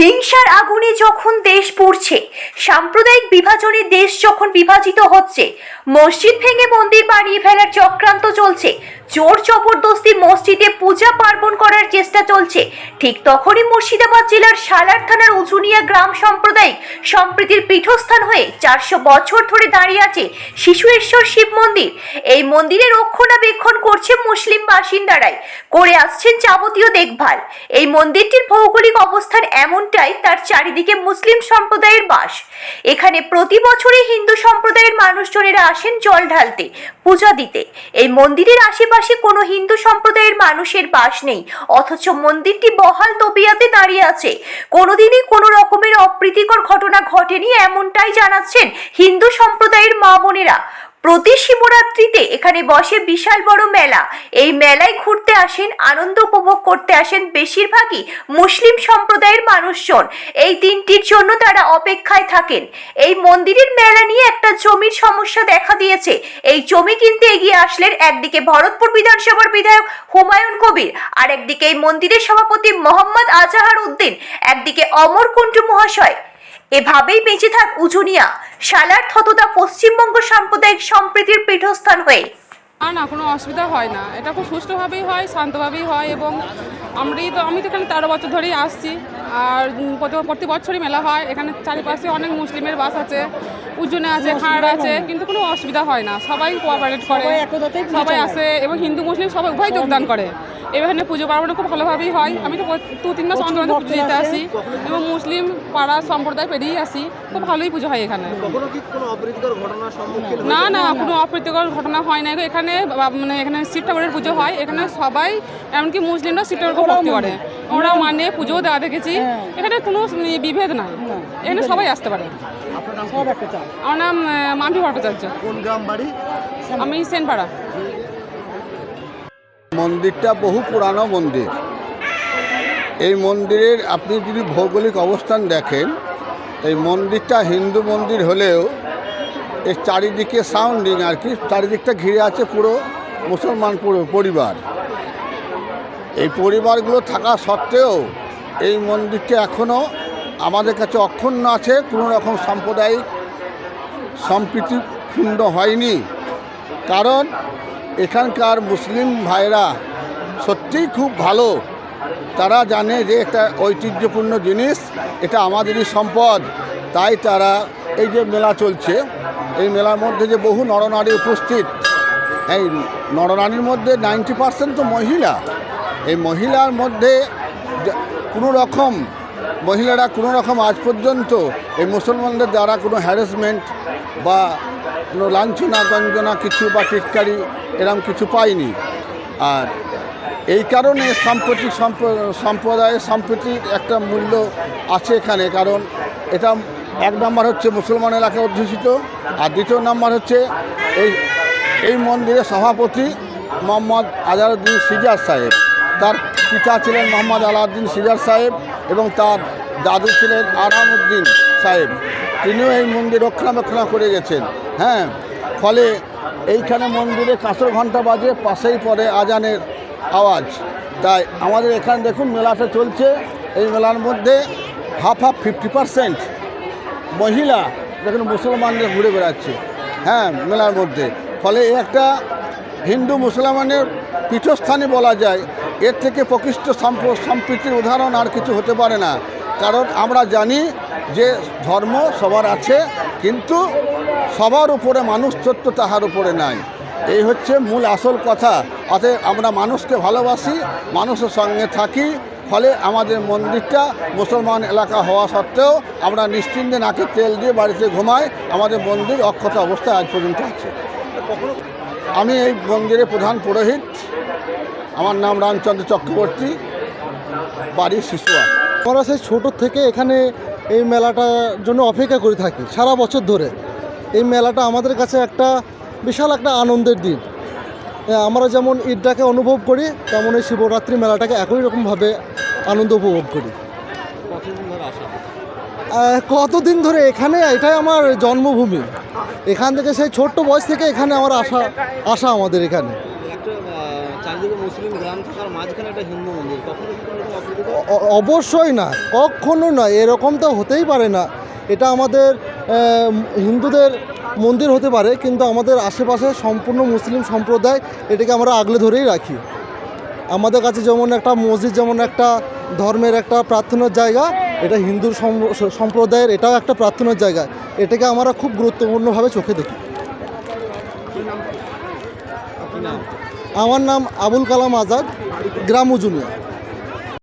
হিংসার আগুনে যখন দেশ পুড়ছে, সাম্প্রদায়িক বিভাজনে দেশ যখন বিভাজিত হচ্ছে, মসজিদ ভেঙে মন্দির বানিয়ে ফেলার চক্রান্ত চলছে জোর জবরদস্তি মসজিদে পূজা পার্বণ করার চেষ্টা চলছে। ঠিক তখনই মুর্শিদাবাদ জেলার সালার থানার উজুনিয়া গ্রাম সাম্প্রদায়িক সম্প্রীতির পীঠস্থান হয়ে চারশো বছর ধরে দাঁড়িয়ে আছে শিশু ঈশ্বর শিব মন্দির। এই মন্দিরের রক্ষণাবেক্ষণ করছে মুসলিম বাসিন্দারাই। করে আসছেন যাবতীয় দেখভাল। এই মন্দিরটির ভৌগোলিক অবস্থান এমনটাই তার চারিদিকে মুসলিম সম্প্রদায়ের বাস। এখানে প্রতি বছরই হিন্দু সম্প্রদায়ের মানুষজনেরা আসেন জল ঢালতে, পূজা দিতে। এই মন্দিরের আশেপাশে কোনো হিন্দু সম্প্রদায়ের মানুষের বাস নেই, অথচ মন্দিরটি বহাল তবিয়াতে দাঁড়িয়ে আছে। কোনোদিনই কোনো রকমের অপ্রীতিকর ঘটনা ঘটেনি, এমনটাই জানাচ্ছেন হিন্দু সম্প্রদায়ের মা বোনেরা। প্রতি শিবরাত্রিতে এখানে বসে বিশাল বড় মেলা। এই মেলায় ঘুরতে আসেন, আনন্দ উপভোগ করতে আসেন বেশিরভাগই মুসলিম সম্প্রদায়ের মানুষজন। এই দিনটির জন্য তারা অপেক্ষায় থাকেন। এই মন্দিরের মেলা নিয়ে একটা জমির সমস্যা দেখা দিয়েছে। এই জমি কিনতে এগিয়ে আসলেন একদিকে ভরতপুর বিধানসভার বিধায়ক হুমায়ুন কবির আর একদিকে এই মন্দিরের সভাপতি মোহাম্মদ আজাহার উদ্দিন, একদিকে অমর কুণ্ডু মহাশয়। এভাবেই বেঁচে থাক উজুনিয়া। সালার থততা পশ্চিমবঙ্গ সাম্প্রদায়িক সম্প্রীতির পীঠস্থান হয়ে না না কোনো অসুবিধা হয় না। এটা খুব সুষ্ঠুভাবেই হয় শান্তভাবেই হয় এবং আমরাই তো আমি তো এখানে তেরো বছর ধরেই আসছি। আর প্রতি- প্রতি বছরই মেলা হয়। এখানে চারিপাশে অনেক মুসলিমের বাস আছে উজ্জনে আছে খাঁড় আছে কিন্তু কোনো অসুবিধা হয় না। সবাই কোঅপারেট করে। সবাই। আসে এবং হিন্দু মুসলিম সবাই উভয় যোগদান করে। এখানে পুজো পার্বণ খুব ভালোভাবেই হয়। আমি তো দু তিন মাস অন্তর পুজো দিতে আসি এবং মুসলিম পাড়া সম্প্রদায় পেরিয়ে আসি। খুব ভালোই পুজো হয় এখানে। না না কোনো অপ্রীতিকর ঘটনা হয় না এখানে বা- মানে এখানে শিব ঠাকুরের পুজো হয়। এখানে সবাই এমনকি মুসলিমরা শিব ঠাকুরকে ভক্তি করে। ওরা মানে পুজোও দেওয়া দেখেছি। এখানে কোনো বিভেদ নাই। এখানে সবাই আসতে পারে। সব আমার নাম মাম্পি ভট্টাচার্য। কোন গ্রাম বাড়ি? আমি সেনপাড়া। মন্দিরটা বহু পুরানো মন্দির। এই মন্দিরের আপনি যদি ভৌগোলিক অবস্থান দেখেন এই মন্দিরটা হিন্দু মন্দির হলেও এর চারিদিকে সাউন্ডিং আর কি, চারিদিকটা ঘিরে আছে পুরো মুসলমান পুরো পরিবার। এই পরিবারগুলো থাকা সত্ত্বেও এই মন্দিরটা এখনও আমাদের কাছে অক্ষুণ্ণ আছে, কোনো রকম সাম্প্রদায়িক সম্প্রীতি হয়নি। কারণ এখানকার মুসলিম ভাইরা সত্যিই খুব ভালো। তারা জানে যে একটা ঐতিহ্যপূর্ণ জিনিস, এটা আমাদেরই সম্পদ, তাই তারা এই যে মেলা চলছে এই মেলার মধ্যে যে বহু নরনারী উপস্থিত, এই নরনারীর মধ্যে নাইনটি পার্সেন্ট তো মহিলা। এই মহিলার মধ্যে কোনো রকম, মহিলারা কোনো রকম আজ পর্যন্ত এই মুসলমানদের দ্বারা কোনো হ্যারাসমেন্ট বা কোনো লাঞ্ছনা, গঞ্জনা, কিছু বা টিটকারি এরম কিছু পায়নি। আর এই কারণে সাম্প্রতিক সম্প্রদায়ের সম্প্রতির একটা মূল্য আছে এখানে, কারণ এটা এক নম্বর হচ্ছে মুসলমান এলাকা অধ্যুষিত, আর দ্বিতীয় নম্বর হচ্ছে এই এই মন্দিরের সভাপতি মোহাম্মদ আজারউদ্দিন সিজার সাহেব। তার পিতা ছিলেন মোহাম্মদ আলাউদ্দিন সিজার সাহেব এবং তার দাদু ছিলেন আরামউদ্দিন সাহেব। তিনিও এই মন্দির রক্ষণাবেক্ষণ করে গেছেন। হ্যাঁ ফলে এইখানে মন্দিরে কাঁসর ঘণ্টা বাজে, পাশেই পড়ে আজানের আওয়াজ। তাই আমাদের এখানে দেখুন মেলাটা চলছে। এই মেলার মধ্যে হাফ হাফ ফিফটি পারসেন্ট মহিলা যেখানে মুসলমানদের ঘুরে বেড়াচ্ছে হ্যাঁ মেলার মধ্যে। ফলে একটা হিন্দু মুসলমানের পীঠস্থানই বলা যায়, এর থেকে প্রকৃষ্ট সম্প- সম্প্রীতির উদাহরণ আর কিছু হতে পারে না। কারণ আমরা জানি যে ধর্ম সবার আছে, কিন্তু সবার উপরে মানুষ তত্ত্ব তাহার উপরে নাই। এই হচ্ছে মূল আসল কথা। অতএব আমরা মানুষকে ভালোবাসি, মানুষের সঙ্গে থাকি ফলে আমাদের মন্দিরটা মুসলমান এলাকা হওয়া সত্ত্বেও আমরা নিশ্চিন্তে নাকে তেল দিয়ে বাড়িতে ঘুমাই। আমাদের মন্দির অক্ষত অবস্থায় আজ পর্যন্ত আছে। আমি এই মন্দিরের প্রধান পুরোহিত। আমার নাম রামচন্দ্র চক্রবর্তী। বাড়ি শিশুয়া আমরা সেই ছোটোর থেকে এখানে এই মেলাটার জন্য অপেক্ষা করে থাকি সারা বছর ধরে। এই মেলাটা আমাদের কাছে একটা বিশাল একটা আনন্দের দিন। আমরা যেমন ঈদটাকে অনুভব করি তেমন এই শিবরাত্রি মেলাটাকে একই রকমভাবে আনন্দ উপভোগ করি। কতদিন ধরে এখানে এটাই আমার জন্মভূমি। এখান থেকে সেই ছোট্ট বয়স থেকে এখানে আমার আসা আসা আমাদের এখানে। অবশ্যই না কখনো না এরকম তো হতেই পারে না। এটা আমাদের হিন্দুদের মন্দির হতে পারে, কিন্তু আমাদের আশেপাশে সম্পূর্ণ মুসলিম সম্প্রদায় এটাকে আমরা আগলে ধরেই রাখি। আমাদের কাছে যেমন একটা মসজিদ, যেমন একটা ধর্মের একটা প্রার্থনার জায়গা, এটা হিন্দু সম্প্রদায়ের এটাও একটা প্রার্থনার জায়গা। এটাকে আমরা খুব গুরুত্বপূর্ণভাবে চোখে দেখি। আমার নাম আবুল কালাম আজাদ, গ্রাম উজুনিয়া।